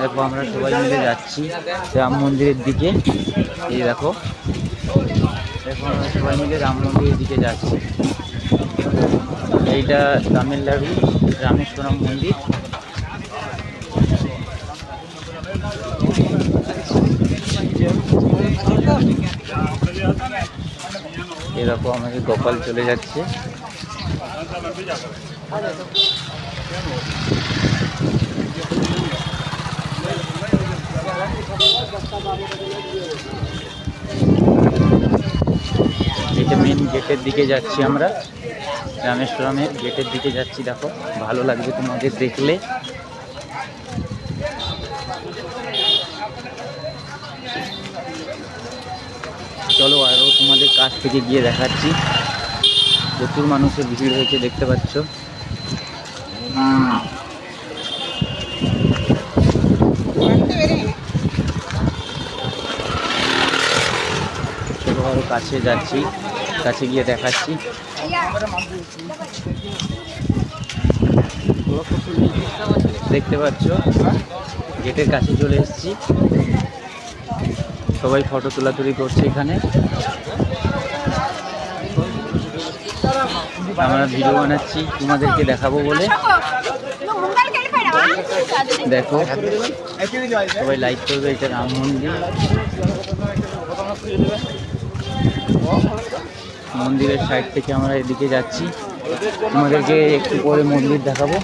দেখো আমরা সবাই মিলে যাচ্ছি রাম মন্দিরের দিকে। এই দেখো। দেখো আমরা সবাই মিলে রাম মন্দিরের দিকে যাচ্ছি। এইটা তামিলনাড়ু রামেশ্বরম মন্দির। এরকম আমাদের গোপাল চলে যাচ্ছে। মেন গেটের দিকে যাচ্ছি আমরা। রামেশ্বরমের গেটের দিকে যাচ্ছি, দেখো। ভালো লাগবে তোমাদের দেখলে। চলো আরও তোমাদের কাছ থেকে গিয়ে দেখাচ্ছি। প্রচুর মানুষের ভিড় হয়েছে, দেখতে পাচ্ছ। চলো আরও কাছে যাচ্ছি। কাছে গিয়ে দেখাচ্ছি। দেখতে পাচ্ছ, গেটের কাছে চলে এসেছি। সবাই ফটো তোলাতুলি করছে এখানে। আমরা ভিডিও বানাচ্ছি, তোমাদেরকে দেখাবো বলে। দেখো, সবাই লাইক করবে, এটা রাম মন্দির। মন্দিরের সাইড থেকে আমরা এদিকে যাচ্ছি। তোমাদেরকে একটু পরে মন্দির দেখাবো।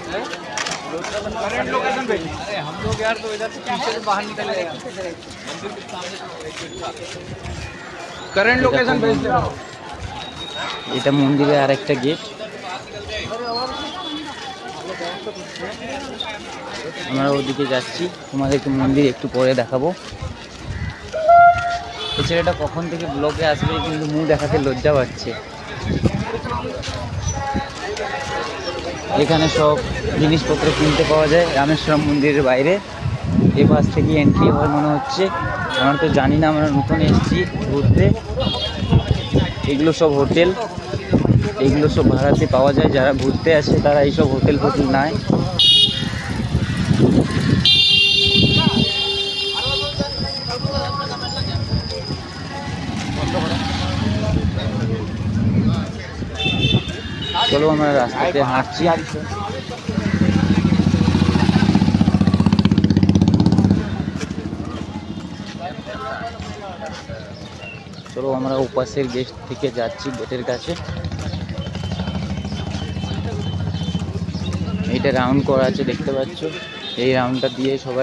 এটা মন্দিরের আর একটা গেট আমরা ওদিকে যাচ্ছি। তোমাদেরকে মন্দির একটু পরে দেখাবো। এই ছেলেটা কখন থেকে ব্লকে আসবে কিন্তু মুখ দেখাতে লজ্জা পাচ্ছে। এখানে সব জিনিসপত্র কিনতে পাওয়া যায়, রামেশ্বরম মন্দিরের বাইরে। এ পাশ থেকে এন্ট্রি হয় মনে হচ্ছে। আমরা তো জানি না, আমরা নতুন এসেছি ঘুরতে। এগুলো সব হোটেল। এগুলো সব ভাড়াতে পাওয়া যায়, যারা ঘুরতে আসে তারা এইসব হোটেল ফোটেল নেয়। চলো আমরা রাস্তাতে হাঁটছি। চলো আমরা উপাসের গেট থেকে যাচ্ছি গেটের কাছে। এইটা রাউন্ড করা আছে দেখতে পাচ্ছ? এই রাউন্ডটা দিয়ে সবাই